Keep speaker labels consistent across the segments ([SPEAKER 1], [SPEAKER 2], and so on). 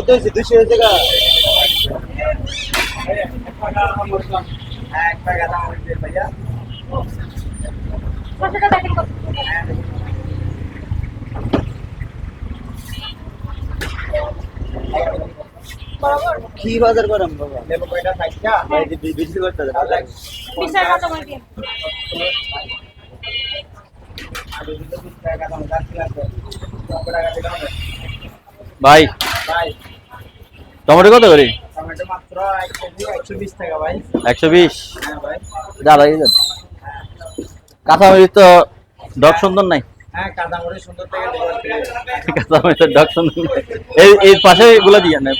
[SPEAKER 1] কত হয়েছে দুশো হয়েছে গা
[SPEAKER 2] কতটা দেখেন কত বরাবর
[SPEAKER 1] কি বাজার করাম বাবা ভাই যে বি- বিক্রি করতে হবে
[SPEAKER 2] বিশাল কত করে দিয়ে
[SPEAKER 3] ভাই টমেটো কত করে? একশো বিশ দাদা দেন। কাঁচামরিচ তো ডক সুন্দর নাই? কাঁচামরিচ তো ডক সুন্দর এই এই পাশে এগুলো দিয়ে না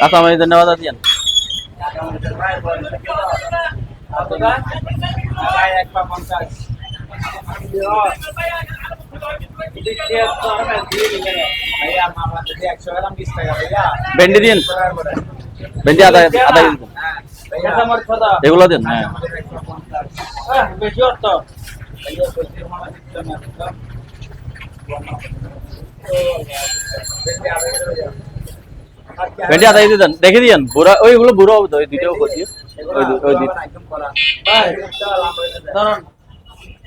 [SPEAKER 3] কাঁচামরিচ ধন্যবাদ দিয়ে ভেন্ডি দিন ভেন্ডি আধা কেজি দিন। এগুলো দিন হ্যাঁ। ভেন্ডি আধা কেজি দেন, দেখে দিয়েন। বুড়া ওইগুলো বুড়ো হবে তো, ওই দুইটাও করছি। ওই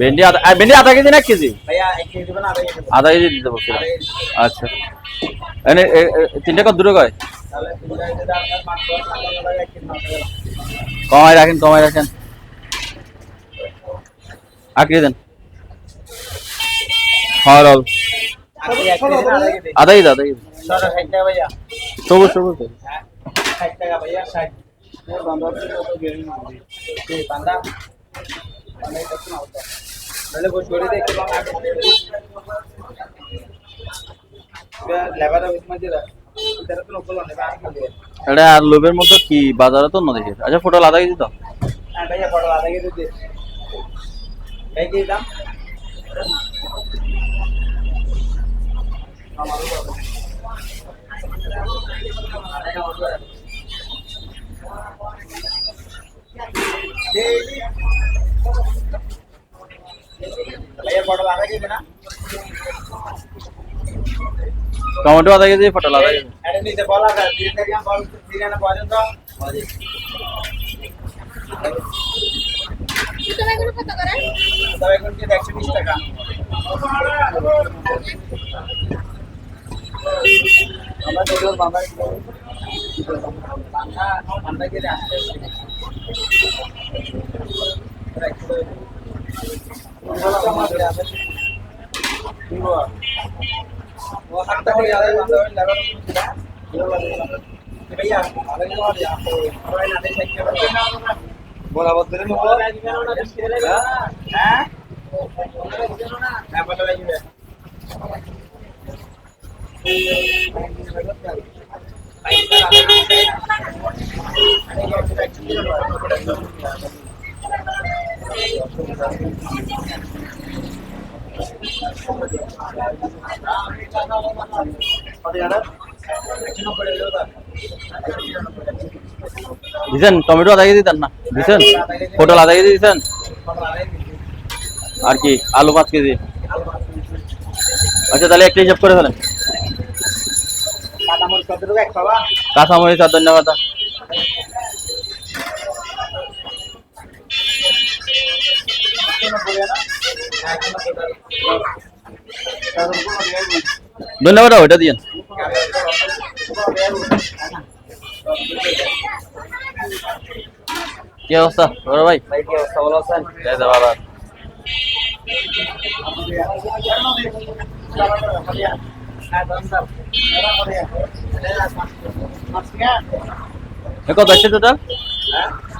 [SPEAKER 3] ভেন্ডি আধা ভেন্ডি আধা কেজি না এক কেজি
[SPEAKER 1] আধা কেজি
[SPEAKER 3] দিতে বলছিলাম আচ্ছা। এনে তিনটা কত দূরে কয়? কমাই রাখেন কমাই রাখেন। আঁকড়ে দেন। হ্যাঁ
[SPEAKER 1] না আধা কেজি
[SPEAKER 3] আধা কেজি। সবুজ সবুজ।
[SPEAKER 1] হ্যাঁ টাকা ভাইয়া ষাট। বান্ধা বান্ধা এটা আর
[SPEAKER 3] লোভের মতো কি? বাজারে তো অন্য দেখি আচ্ছা ফটো আধা কেজি তো
[SPEAKER 1] হ্যাঁ ভাইয়া বড় আধা কেজি কি দাম?
[SPEAKER 3] টমেটো আধা কেজি পটল আধা কেজি।
[SPEAKER 1] এটা যায় ধীরে ধীরে বল ধীরে
[SPEAKER 3] দিছেন? টমেটো আধা কেজি দেন না। দিছেন? পটল আধা কেজি দিছেন? আর কি? আলু পাঁচ কেজি। আচ্ছা তাহলে একটা হিসাব করে ফেলেন। কাঁচামরিচ আর ধন্যবাদ। ধন্যবাদ ওইটা দিয়েন। কি অবস্থা? বড় ভাই?
[SPEAKER 1] ভাই কি অবস্থা? ভালো আছেন?
[SPEAKER 3] এই বাবা। কত টোটাল টোটাল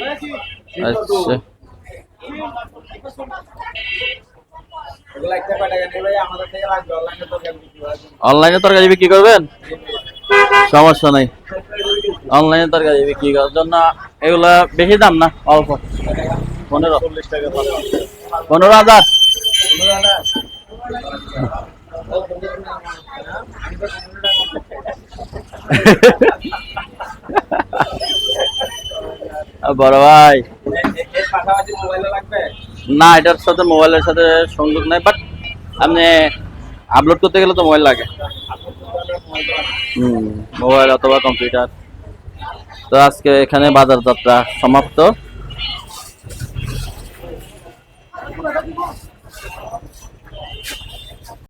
[SPEAKER 3] আচ্ছা।
[SPEAKER 1] অনলাইনে
[SPEAKER 3] তরকারি বিক্রি করবেন? সমস্যা নাই। অনলাইনে তরকারি বিক্রি করার জন্য এগুলা বেশি দাম না, অল্প। পনেরো। পনেরো হাজার।
[SPEAKER 1] পনেরো হাজার ও, পনেরো টাকা না? আমি তো পনেরো টাকা
[SPEAKER 3] বড় ভাই। না এটার সাথে মোবাইলের সাথে সংযোগ নাই বাট আপনি আপলোড করতে গেলে তো মোবাইল লাগে। মোবাইল অথবা কম্পিউটার তো আজকে এখানে বাজার যাত্রা সমাপ্ত।